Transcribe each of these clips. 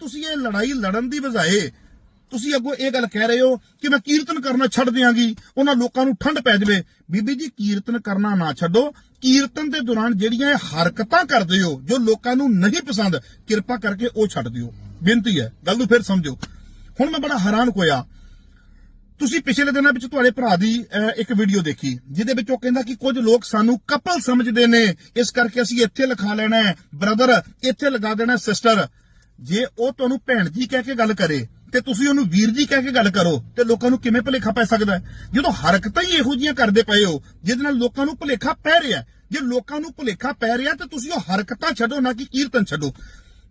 ਤੁਸੀਂ ਇਹ ਲੜਾਈ ਲੜਨ ਦੀ ਬਜਾਏ ਤੁਸੀਂ ਅੱਗੋਂ ਇਹ ਗੱਲ ਕਹਿ ਰਹੇ ਹੋ ਕਿ ਮੈਂ ਕੀਰਤਨ ਕਰਨਾ ਛੱਡ ਦਿਆਂਗੀ ਉਹਨਾਂ ਲੋਕਾਂ ਨੂੰ ਠੰਡ ਪੈ ਜਾਵੇ। ਬੀਬੀ ਜੀ ਕੀਰਤਨ ਕਰਨਾ ਨਾ ਛੱਡੋ। ਕੀਰਤਨ ਦੇ ਦੌਰਾਨ ਜਿਹੜੀਆਂ ਹਰਕਤਾਂ ਕਰਦੇ ਹੋ ਜੋ ਲੋਕਾਂ ਨੂੰ ਨਹੀਂ ਪਸੰਦ ਕਿਰਪਾ ਕਰਕੇ ਉਹ ਛੱਡ ਦਿਓ। ਬੇਨਤੀ ਹੈ ਗੱਲ ਨੂੰ ਫਿਰ ਸਮਝੋ। ਹੁਣ ਮੈਂ ਬੜਾ ਹੈਰਾਨ ਹੋਇਆ। ਤੁਸੀਂ ਪਿਛਲੇ ਦਿਨਾਂ ਵਿੱਚ ਤੁਹਾਡੇ ਭਰਾ ਦੀ ਅਹ, ਇੱਕ ਵੀਡੀਓ ਦੇਖੀ ਜਿਹਦੇ ਵਿੱਚ ਉਹ ਕਹਿੰਦਾ ਕਿ ਕੁਝ ਲੋਕ ਸਾਨੂੰ ਕਪਲ ਸਮਝਦੇ ਨੇ। ਇਸ ਕਰਕੇ ਅਸੀਂ ਇੱਥੇ ਲਿਖਾ ਲੈਣਾ ਹੈ ਬ੍ਰਦਰ ਇੱਥੇ ਲਗਾ ਦੇਣਾ ਸਿਸਟਰ ਜੇ ਉਹ ਤੁਹਾਨੂੰ ਭੈਣ ਜੀ ਕਹਿ ਕੇ ਗੱਲ ਕਰੇ ਤੇ ਤੁਸੀਂ ਉਹਨੂੰ ਵੀਰ ਜੀ ਕਹਿ ਕੇ ਗੱਲ ਕਰੋ ਤੇ ਲੋਕਾਂ ਨੂੰ ਕਿਵੇਂ ਭੁਲੇਖਾ ਪੈ ਸਕਦਾ ਹੈ? ਜਦੋਂ ਹਰਕਤਾਂ ਹੀ ਇਹੋ ਜਿਹੀਆਂ ਕਰਦੇ ਪਏ ਹੋ, ਜਿਹਦੇ ਨਾਲ ਲੋਕਾਂ ਨੂੰ ਭੁਲੇਖਾ ਪੈ ਰਿਹਾ ਜੇ ਲੋਕਾਂ ਨੂੰ ਭੁਲੇਖਾ ਪੈ ਰਿਹਾ, ਤੇ ਤੁਸੀਂ ਉਹ ਹਰਕਤਾਂ ਛੱਡੋ, ਨਾ ਕਿ ਕੀਰਤਨ ਛੱਡੋ।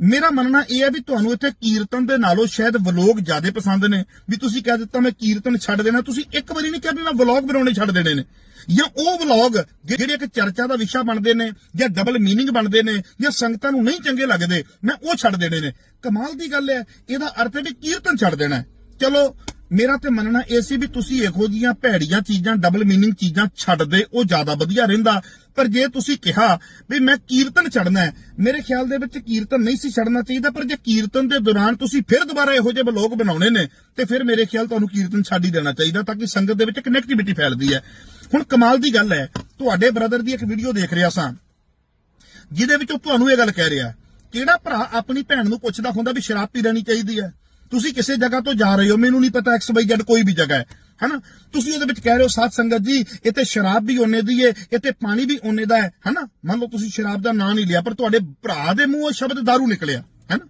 ਮੇਰਾ ਮੰਨਣਾ ਇਹ ਹੈ ਵੀ ਤੁਹਾਨੂੰ ਇੱਥੇ ਕੀਰਤਨ ਦੇ ਨਾਲੋਂ ਸ਼ਾਇਦ ਵਲੋਗ ਜ਼ਿਆਦਾ ਪਸੰਦ ਨੇ। ਵੀ ਤੁਸੀਂ ਕਹਿ ਦਿੱਤਾ ਮੈਂ ਕੀਰਤਨ ਛੱਡ ਦੇਣਾ, ਤੁਸੀਂ ਇੱਕ ਵਾਰੀ ਨਹੀਂ ਕਿਹਾ ਵੀ ਮੈਂ ਵਲੋਗ ਬਣਾਉਣੇ ਛੱਡ ਦੇਣੇ ਨੇ। ਜਾਂ ਉਹ ਵਲੌਗ ਜਿਹੜੇ ਇੱਕ ਚਰਚਾ ਦਾ ਵਿਸ਼ਾ ਬਣਦੇ ਨੇ, ਜਾਂ ਡਬਲ ਮੀਨਿੰਗ ਬਣਦੇ ਨੇ, ਜਾਂ ਸੰਗਤਾਂ ਨੂੰ ਨਹੀਂ ਚੰਗੇ ਲੱਗਦੇ, ਮੈਂ ਉਹ ਛੱਡ ਦੇਣੇ ਨੇ। ਕਮਾਲ ਦੀ ਗੱਲ ਹੈ, ਇਹਦਾ ਅਰਥ ਹੈ ਵੀ ਕੀਰਤਨ ਛੱਡ ਦੇਣਾ ਚਲੋ ਮੇਰਾ ਤੇ ਮੰਨਣਾ ਇਹ ਸੀ ਵੀ ਤੁਸੀਂ ਇਹੋ ਜੀਆਂ ਭੈੜੀਆਂ ਚੀਜ਼ਾਂ ਡਬਲ ਮੀਨਿੰਗ ਚੀਜ਼ਾਂ ਛੱਡ ਦੇ ਉਹ ਜ਼ਿਆਦਾ ਵਧੀਆ ਰਹਿੰਦਾ। ਪਰ ਜੇ ਤੁਸੀਂ ਕਿਹਾ ਵੀ ਮੈਂ ਕੀਰਤਨ ਛੱਡਣਾ ਮੇਰੇ ਖਿਆਲ ਦੇ ਵਿੱਚ ਕੀਰਤਨ ਨਹੀਂ ਸੀ ਛੱਡਣਾ ਚਾਹੀਦਾ, ਪਰ ਜੇ ਕੀਰਤਨ ਦੇ ਦੌਰਾਨ ਤੁਸੀਂ ਫਿਰ ਦੁਬਾਰਾ ਇਹੋ ਜਿਹੇ ਬਲੌਗ ਬਣਾਉਣੇ ਨੇ, ਤੇ ਫਿਰ ਮੇਰੇ ਖਿਆਲ ਤੁਹਾਨੂੰ ਕੀਰਤਨ ਛੱਡ ਹੀ ਦੇਣਾ ਚਾਹੀਦਾ, ਤਾਂ ਕਿ ਸੰਗਤ ਦੇ ਵਿੱਚ ਕਨੈਕਟੀਵਿਟੀ ਫੈਲਦੀ ਹੈ। ਹੁਣ ਕਮਾਲ ਦੀ ਗੱਲ ਹੈ, ਤੁਹਾਡੇ ਬ੍ਰਦਰ ਦੀ ਇੱਕ ਵੀਡੀਓ ਦੇਖ ਰਿਹਾ ਸਾਂ, ਜਿਹਦੇ ਵਿੱਚ ਉਹ ਤੁਹਾਨੂੰ ਇਹ ਗੱਲ ਕਹਿ ਰਿਹਾ, ਕਿਹੜਾ ਭਰਾ ਆਪਣੀ ਭੈਣ ਨੂੰ ਪੁੱਛਦਾ ਹੁੰਦਾ ਵੀ ਸ਼ਰਾਬ ਪੀ ਲੈਣੀ ਚਾਹੀਦੀ ਹੈ? ਤੁਸੀਂ ਕਿਸੇ ਜਗ੍ਹਾ ਤੋਂ ਜਾ ਰਹੇ ਹੋ, ਮੈਨੂੰ ਨਹੀਂ ਪਤਾ ਐਕਸ ਵਾਈ ਜ਼ੈਡ ਕੋਈ ਵੀ ਜਗ੍ਹਾ ਹੈ, ਹਨਾ? ਤੁਸੀਂ ਉਹਦੇ ਵਿੱਚ ਕਹਿ ਰਹੇ ਹੋ, ਸਾਧ ਸੰਗਤ ਜੀ, ਇੱਥੇ ਸ਼ਰਾਬ ਵੀ ਉਹਨੇ ਦੀ ਹੈ ਇੱਥੇ ਪਾਣੀ ਵੀ ਉਹਨੇ ਦਾ ਹੈ ਹਨਾ? ਮੰਨ ਲਓ ਤੁਸੀਂ ਸ਼ਰਾਬ ਦਾ ਨਾਂ ਨਹੀਂ ਲਿਆ, ਪਰ ਤੁਹਾਡੇ ਭਰਾ ਦੇ ਮੂੰਹੋਂ ਸ਼ਬਦ दारू ਨਿਕਲਿਆ, ਹਨਾ?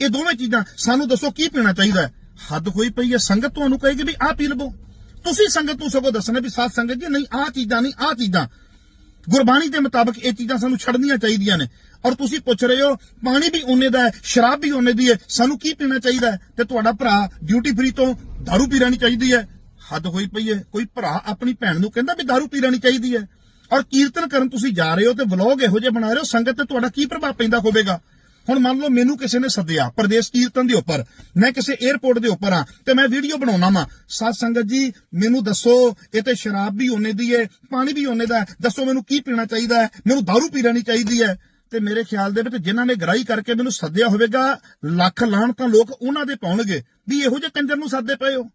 ਇਹ ਦੋਵੇਂ ਚੀਜ਼ਾਂ ਸਾਨੂੰ ਦੱਸੋ ਕੀ ਪੀਣਾ ਚਾਹੀਦਾ ਹੈ? ਹੱਦ ਹੋਈ ਪਈ ਹੈ, ਸੰਗਤ ਤੁਹਾਨੂੰ ਕਹੇਗੀ ਵੀ ਆਹ ਪੀ ਲਵੋ। ਤੁਸੀਂ ਸੰਗਤ ਨੂੰ ਸਗੋਂ ਦੱਸਣਾ ਵੀ ਸਾਧ ਸੰਗਤ ਜੀ, ਨਹੀਂ, ਆਹ ਚੀਜ਼ਾਂ, ਨਹੀਂ, ਆਹ ਚੀਜ਼ਾਂ। ਗੁਰਬਾਣੀ ਦੇ ਮੁਤਾਬਕ ਇਹ ਚੀਜ਼ਾਂ ਸਾਨੂੰ ਛੱਡਣੀਆਂ ਚਾਹੀਦੀਆਂ ਨੇ। ਔਰ ਤੁਸੀਂ ਪੁੱਛ ਰਹੇ ਹੋ, ਪਾਣੀ ਵੀ ਉਹਨੇ ਦਾ ਹੈ, ਸ਼ਰਾਬ ਵੀ ਉਹਨੇ ਦੀ ਹੈ, ਸਾਨੂੰ ਕੀ ਪੀਣਾ ਚਾਹੀਦਾ ਹੈ? ਤੇ ਤੁਹਾਡਾ ਭਰਾ ਡਿਊਟੀ ਫਰੀ ਤੋਂ दारू ਪੀ ਨਹੀਂ ਚਾਹੀਦੀ ਹੈ। ਹੱਦ ਹੋਈ ਪਈ ਹੈ। ਕੋਈ ਭਰਾ ਆਪਣੀ ਭੈਣ ਨੂੰ ਕਹਿੰਦਾ ਵੀ दारू ਪੀ ਨਹੀਂ ਚਾਹੀਦੀ ਹੈ। ਔਰ ਕੀਰਤਨ ਕਰਨ ਤੁਸੀਂ ਜਾ ਰਹੇ ਹੋ ਤੇ ਵਲੌਗ ਇਹੋ ਜਿਹਾ ਬਣਾ ਰਹੇ ਹੋ, ਸੰਗਤ ਤੇ ਤੁਹਾਡਾ ਕੀ ਪ੍ਰਭਾਵ ਪੈਂਦਾ ਹੋਵੇਗਾ? ਹੁਣ ਮੰਨ ਲਓ ਮੈਨੂੰ ਕਿਸੇ ਨੇ ਸੱਦਿਆ ਪ੍ਰਦੇਸ਼ ਕੀਰਤਨ ਦੇ ਉੱਪਰ, ਮੈਂ ਕਿਸੇ 에어ਪੋਰਟ ਦੇ ਉੱਪਰ ਆ ਤੇ ਮੈਂ ਵੀਡੀਓ ਬਣਾਉਣਾ ਵਾਂ। ਸਾਧ ਸੰਗਤ ਜੀ, ਮੈਨੂੰ ਦੱਸੋ, ਇਹ ਤੇ ਸ਼ਰਾਬ ਵੀ ਉਹਨੇ ਦੀ ਹੈ, ਪਾਣੀ ਵੀ ਉਹਨੇ ਦਾ ਦੱਸੋ ਮੈਨੂੰ ਕੀ ਪੀਣਾ ਚਾਹੀਦਾ ਹੈ? ਮੈਨੂੰ दारू ਪੀ ਨਹੀਂ ਚਾਹੀਦੀ ਹੈ। ਤੇ ਮੇਰੇ ਖਿਆਲ ਦੇ ਵਿੱਚ ਜਿਨ੍ਹਾਂ ਨੇ ਗ੍ਰਾਈ ਕਰਕੇ ਮੈਨੂੰ ਸੱਦਿਆ ਹੋਵੇਗਾ, ਲੱਖ ਲਾਣ ਤਾਂ ਲੋਕ ਉਹਨਾਂ ਦੇ ਪਾਉਣਗੇ, ਵੀ ਇਹੋ ਜਿਹੇ ਕੰਜਰ ਨੂੰ ਸੱਦੇ ਪਏ ਹੋ।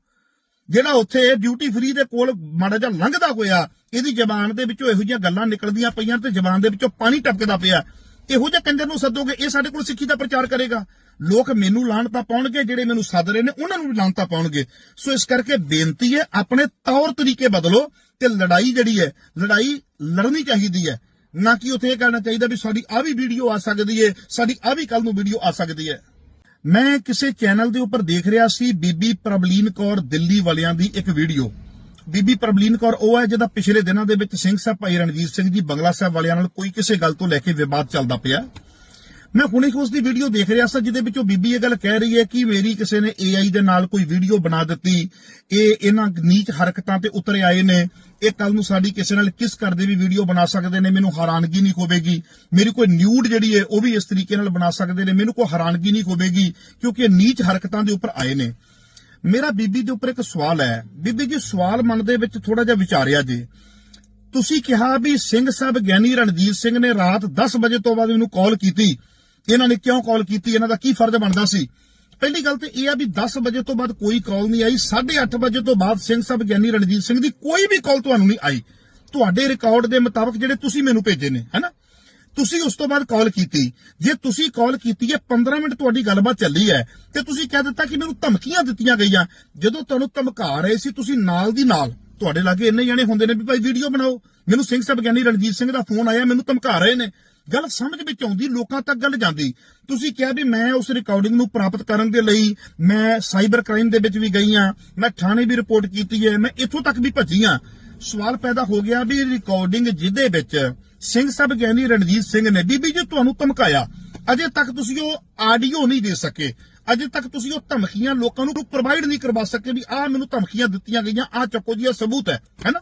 ਜਿਹੜਾ ਉੱਥੇ ਡਿਊਟੀ ਫ੍ਰੀ ਦੇ ਕੋਲ ਮਾੜਾ ਜਿਹਾ ਲੰਘਦਾ ਹੋਇਆ, ਇਹਦੀ ਜ਼ਬਾਨ ਦੇ ਵਿੱਚੋਂ ਇਹੋ ਜਿਹੀਆਂ ਗੱਲਾਂ ਨਿਕਲਦੀਆਂ ਪਈਆਂ ਤੇ ਜ਼ਬਾਨ ਦੇ ਵਿੱਚੋਂ ਪਾਣੀ ਟਪਕਦਾ ਪਿਆ। ਇਹੋ ਜਿਹੇ ਕੰਜਰ ਨੂੰ ਸੱਦੋਗੇ, ਇਹ ਸਾਡੇ ਕੋਲ ਸਿੱਖੀ ਦਾ ਪ੍ਰਚਾਰ ਕਰੇਗਾ। ਲੋਕ ਮੈਨੂੰ ਲਾਣਤਾ ਪਾਉਣਗੇ, ਜਿਹੜੇ ਮੈਨੂੰ ਸੱਦ ਰਹੇ ਨੇ, ਉਹਨਾਂ ਨੂੰ ਵੀ ਲਾਣਤਾ ਪਾਉਣਗੇ। ਸੋ ਇਸ ਕਰਕੇ ਬੇਨਤੀ ਹੈ, ਆਪਣੇ ਤੌਰ ਤਰੀਕੇ ਬਦਲੋ ਤੇ ਲੜਾਈ ਜਿਹੜੀ ਹੈ, ਲੜਾਈ ਲੜਨੀ ਚਾਹੀਦੀ ਹੈ। ਨਾ ਕਿ ਉੱਥੇ ਇਹ ਕਹਿਣਾ ਚਾਹੀਦਾ ਵੀ ਸਾਡੀ ਆ ਵੀ ਵੀਡੀਓ ਆ ਸਕਦੀ ਹੈ ਸਾਡੀ ਆ ਵੀ ਕੱਲ ਨੂੰ ਵੀਡੀਓ ਆ ਸਕਦੀ ਹੈ ਮੈਂ ਕਿਸੇ ਚੈਨਲ ਦੇ ਉੱਪਰ ਦੇਖ ਰਿਹਾ ਸੀ ਬੀਬੀ ਪ੍ਰਬਲੀਨ ਕੌਰ ਦਿੱਲੀ ਵਾਲਿਆਂ ਦੀ ਇੱਕ ਵੀਡੀਓ। ਬੀਬੀ ਪ੍ਰਬਲੀਨ ਕੌਰ, ਉਹ ਹੈ ਜਿਹਦਾ ਪਿਛਲੇ ਦਿਨਾਂ ਦੇ ਵਿੱਚ ਸਿੰਘ ਸਾਹਿਬ ਭਾਈ ਰਣਜੀਤ ਸਿੰਘ ਜੀ, ਬੰਗਲਾ ਸਾਹਿਬ ਵਾਲਿਆਂ ਨਾਲ ਕੋਈ ਕਿਸੇ ਗੱਲ ਤੋਂ ਲੈ ਕੇ ਵਿਵਾਦ ਚੱਲਦਾ ਪਿਆ। ਮੈਂ ਹੁਣੇ ਉਸ ਦੀ ਵੀਡੀਓ ਦੇਖ ਰਿਹਾ ਸੀ, ਜਿਹਦੇ ਵਿੱਚ ਉਹ ਬੀਬੀ ਇਹ ਗੱਲ ਕਹਿ ਰਹੀ ਹੈ ਕਿ ਮੇਰੀ ਕਿਸੇ ਨੇ AI ਦੇ ਨਾਲ ਕੋਈ ਵੀਡੀਓ ਬਣਾ ਦਿੱਤੀ। ਇਹ ਇਹਨਾਂ ਨੀਚ ਹਰਕਤਾਂ ਤੇ ਉਤਰੇ ਆਏ ਨੇ। ਇਹ ਕੱਲ ਨੂੰ ਸਾਡੀ ਕਿਸੇ ਨਾਲ ਕਿਸ ਕਰਦੇ ਵੀ ਵੀਡੀਓ ਬਣਾ ਸਕਦੇ ਨੇ, ਮੈਨੂੰ ਹੈਰਾਨਗੀ ਨਹੀਂ ਹੋਵੇਗੀ। ਮੇਰੀ ਕੋਈ ਨਿਊਡ ਜਿਹੜੀ ਹੈ, ਉਹ ਵੀ ਇਸ ਤਰੀਕੇ ਨਾਲ ਬਣਾ ਸਕਦੇ ਨੇ, ਮੈਨੂੰ ਕੋਈ ਹੈਰਾਨਗੀ ਨਹੀਂ ਹੋਵੇਗੀ, ਕਿਉਂਕਿ ਇਹ ਨੀਚ ਹਰਕਤਾਂ ਦੇ ਉੱਪਰ ਆਏ ਨੇ। ਮੇਰਾ ਬੀਬੀ ਦੇ ਉੱਪਰ ਇੱਕ ਸਵਾਲ ਹੈ। ਬੀਬੀ ਜੀ, ਸਵਾਲ ਮਨ ਦੇ ਵਿੱਚ ਥੋੜਾ ਜਿਹਾ ਵਿਚਾਰਿਆ ਜੇ। ਤੁਸੀਂ ਕਿਹਾ ਵੀ ਸਿੰਘ ਸਾਹਿਬ ਗਿਆਨੀ ਰਣਜੀਤ ਸਿੰਘ ਨੇ ਰਾਤ 10 ਵਜੇ ਤੋਂ ਬਾਅਦ ਮੈਨੂੰ ਕਾਲ ਕੀਤੀ। ਇਹਨਾਂ ਨੇ ਕਿਉਂ ਕਾਲ ਕੀਤੀ? ਇਹਨਾਂ ਦਾ ਕੀ ਫਰਜ਼ ਬਣਦਾ ਸੀ? ਪਹਿਲੀ ਗੱਲ ਤੇ ਇਹ ਆ ਵੀ 10 ਵਜੇ ਤੋਂ ਬਾਅਦ ਕੋਈ ਕਾਲ ਨਹੀਂ ਆਈ। 8:30 ਵਜੇ ਤੋਂ ਬਾਅਦ ਸਿੰਘ ਸਾਹਿਬ ਗਿਆਨੀ ਰਣਜੀਤ ਸਿੰਘ ਦੀ ਕੋਈ ਵੀ ਕਾਲ ਤੁਹਾਨੂੰ ਨਹੀਂ ਆਈ। ਤੁਹਾਡੇ ਰਿਕਾਰਡ ਦੇ ਮੁਤਾਬਕ ਜਿਹੜੇ ਤੁਸੀਂ ਮੈਨੂੰ ਭੇਜੇ ਨੇ, ਹੈਨਾ? ਤੁਸੀਂ ਉਸ ਤੋਂ ਬਾਅਦ ਕਾਲ ਕੀਤੀ। ਜੇ ਤੁਸੀਂ ਕਾਲ ਕੀਤੀ ਹੈ 15 ਮਿੰਟ ਤੁਹਾਡੀ ਗੱਲਬਾਤ ਚੱਲੀ ਹੈ, ਤੇ ਤੁਸੀਂ ਕਹਿ ਦਿੱਤਾ ਕਿ ਮੈਨੂੰ ਧਮਕੀਆਂ ਦਿੱਤੀਆਂ ਗਈਆਂ। ਜਦੋਂ ਤੁਹਾਨੂੰ ਧਮਕਾ ਰਹੇ ਸੀ, ਤੁਸੀਂ ਨਾਲ ਦੀ ਨਾਲ, ਤੁਹਾਡੇ ਲਾਗੇ ਇੰਨੇ ਜਣੇ ਹੁੰਦੇ ਨੇ ਵੀ ਭਾਈ ਵੀਡੀਓ ਬਣਾਓ। ਮੈਨੂੰ ਸਿੰਘ ਸਾਹਿਬ ਗਿਆਨੀ ਰਣਜੀਤ ਸਿੰਘ ਦਾ ਫੋਨ ਆਇਆ, ਮੈਨੂੰ ਧਮਕਾ ਰਹੇ ਨੇ। ਗੱਲ ਸਮਝ ਵਿੱਚ ਆਉਂਦੀ, ਲੋਕਾਂ ਤੱਕ ਗੱਲ ਜਾਂਦੀ। ਤੁਸੀਂ ਕਿਹਾ ਵੀ ਮੈਂ ਉਸ ਰਿਕਾਰਡਿੰਗ ਨੂੰ ਪ੍ਰਾਪਤ ਕਰਨ ਦੇ ਲਈ ਮੈਂ ਸਾਈਬਰ ਕ੍ਰਾਈਮ ਦੇ ਵਿੱਚ ਵੀ ਗਈ ਆ ਮੈਂ ਥਾਣੇ ਵੀ ਰਿਪੋਰਟ ਕੀਤੀ ਹੈ, ਮੈਂ ਇੱਥੋਂ ਤੱਕ ਵੀ ਭੱਜੀ ਆ ਸਵਾਲ ਪੈਦਾ ਹੋ ਗਿਆ ਵੀ ਰਿਕਾਰਡਿੰਗ ਜਿਹਦੇ ਵਿੱਚ ਸਿੰਘ ਸਾਹਿਬ ਗਿਆਨੀ ਰਣਜੀਤ ਸਿੰਘ ਨੇ ਬੀਬੀ ਜੀ ਤੁਹਾਨੂੰ ਧਮਕਾਇਆ। ਅਜੇ ਤੱਕ ਤੁਸੀਂ ਉਹ ਆਡੀਓ ਨਹੀਂ ਦੇ ਸਕੇ। ਅਜੇ ਤੱਕ ਤੁਸੀਂ ਉਹ ਧਮਕੀਆਂ ਲੋਕਾਂ ਨੂੰ ਪ੍ਰੋਵਾਈਡ ਨਹੀਂ ਕਰਵਾ ਸਕੇ ਵੀ ਆਹ ਮੈਨੂੰ ਧਮਕੀਆਂ ਦਿੱਤੀਆਂ ਗਈਆਂ, ਆਹ ਚੱਕੋ ਜੀ ਇਹ ਸਬੂਤ ਹੈ ਹੈਨਾ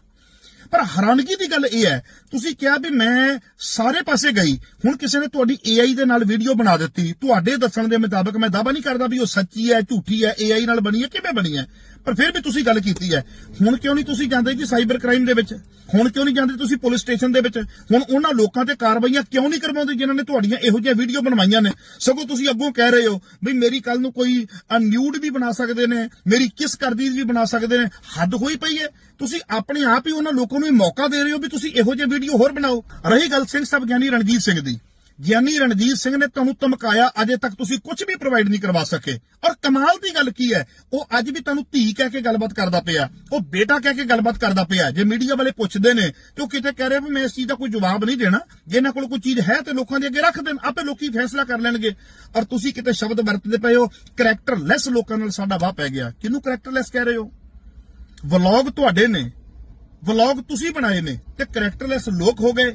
ਪਰ ਹੈਰਾਨਗੀ ਦੀ ਗੱਲ ਇਹ ਹੈ, ਤੁਸੀਂ ਕਿਹਾ ਵੀ ਮੈਂ ਸਾਰੇ ਪਾਸੇ ਗਈ, ਹੁਣ ਕਿਸੇ ਨੇ ਤੁਹਾਡੀ AI ਦੇ ਨਾਲ ਵੀਡੀਓ ਬਣਾ ਦਿੱਤੀ, ਤੁਹਾਡੇ ਦੱਸਣ ਦੇ ਮੁਤਾਬਕ ਮੈਂ ਦਾਅਵਾ ਨਹੀਂ ਕਰਦਾ ਵੀ ਉਹ ਸੱਚੀ ਹੈ, ਝੂਠੀ ਹੈ AI ਨਾਲ ਬਣੀ ਹੈ, ਕਿਵੇਂ ਬਣੀ ਹੈ? ਪਰ ਫਿਰ ਵੀ ਤੁਸੀਂ ਗੱਲ ਕੀਤੀ ਹੈ। ਹੁਣ ਕਿਉਂ ਨਹੀਂ ਤੁਸੀਂ ਜਾਂਦੇ ਜੀ ਸਾਈਬਰ ਕ੍ਰਾਈਮ ਦੇ ਵਿੱਚ? ਹੁਣ ਕਿਉਂ ਨਹੀਂ ਜਾਂਦੇ ਤੁਸੀਂ ਪੁਲਿਸ ਸਟੇਸ਼ਨ ਦੇ ਵਿੱਚ? ਹੁਣ ਉਹਨਾਂ ਲੋਕਾਂ ਤੇ ਕਾਰਵਾਈਆਂ ਕਿਉਂ ਨਹੀਂ ਕਰਵਾਉਂਦੇ ਜਿਨ੍ਹਾਂ ਨੇ ਤੁਹਾਡੀਆਂ ਇਹੋ ਜਿਹੀਆਂ ਵੀਡੀਓ ਬਣਵਾਈਆਂ ਨੇ? ਸਗੋਂ ਤੁਸੀਂ ਅੱਗੋਂ ਕਹਿ ਰਹੇ ਹੋ ਵੀ ਮੇਰੀ ਕੱਲ ਨੂੰ ਕੋਈ ਨਿਊਡ ਵੀ ਬਣਾ ਸਕਦੇ ਨੇ, ਮੇਰੀ ਕਿਸ ਕਰਦੀ ਵੀ ਬਣਾ ਸਕਦੇ ਨੇ। ਹੱਦ ਹੋਈ ਪਈ ਹੈ। ਤੁਸੀਂ ਆਪਣੇ ਆਪ ਹੀ ਉਹਨਾਂ ਲੋਕਾਂ ਨੂੰ ਇਹ ਮੌਕਾ ਦੇ ਰਹੇ ਹੋ ਵੀ ਤੁਸੀਂ ਇਹੋ ਜਿਹੇ ਵੀਡੀਓ ਹੋਰ ਬਣਾਓ। ਰਹੀ ਗੱਲ ਸਿੰਘ ਸਾਹਿਬ ਗਿਆਨੀ ਰਣਜੀਤ ਸਿੰਘ ਦੀ। ਗਿਆਨੀ ਰਣਜੀਤ ਸਿੰਘ ਨੇ ਤੁਹਾਨੂੰ ਧਮਕਾਇਆ, ਅਜੇ ਤੱਕ ਤੁਸੀਂ ਕੁਝ ਵੀ ਪ੍ਰੋਵਾਈਡ ਨਹੀਂ ਕਰਵਾ ਸਕੇ। ਔਰ ਕਮਾਲ ਦੀ ਗੱਲ ਕੀ ਹੈ, ਉਹ ਅੱਜ ਵੀ ਤੁਹਾਨੂੰ ਧੀ ਕਹਿ ਕੇ ਗੱਲਬਾਤ ਕਰਦਾ ਪਿਆ, ਉਹ ਬੇਟਾ ਕਹਿ ਕੇ ਗੱਲਬਾਤ ਕਰਦਾ ਪਿਆ, ਜੇ ਮੀਡੀਆ ਵਾਲੇ ਪੁੱਛਦੇ ਨੇ, ਤੇ ਉਹ ਕਿਤੇ ਕਹਿ ਰਿਹਾ ਵੀ ਮੈਂ ਇਸ ਚੀਜ਼ ਦਾ ਕੋਈ ਜਵਾਬ ਨਹੀਂ ਦੇਣਾ, ਜੇ ਇਹਨਾਂ ਕੋਲ ਕੋਈ ਚੀਜ਼ ਹੈ ਤੇ ਲੋਕਾਂ ਦੇ ਅੱਗੇ ਰੱਖ ਦੇਣ, ਆਪੇ ਲੋਕੀ ਫੈਸਲਾ ਕਰ ਲੈਣਗੇ। ਔਰ ਤੁਸੀਂ ਕਿਤੇ ਸ਼ਬਦ ਵਰਤਦੇ ਪਏ ਹੋ ਕਰੈਕਟਰਲੈਸ ਲੋਕਾਂ ਨਾਲ ਸਾਡਾ ਵਾਹ ਪੈ ਗਿਆ। ਕਿਹਨੂੰ ਕਰੈਕਟਰਲੈਸ ਕਹਿ ਰਹੇ ਹੋ? ਵਲੌਗ ਤੁਹਾਡੇ ਨੇ ਵਲੌਗ ਤੁਸੀਂ ਬਣਾਏ ਨੇ, ਤੇ ਕਰੈਕਟਰਲੈਸ ਲੋਕ ਹੋ ਗਏ।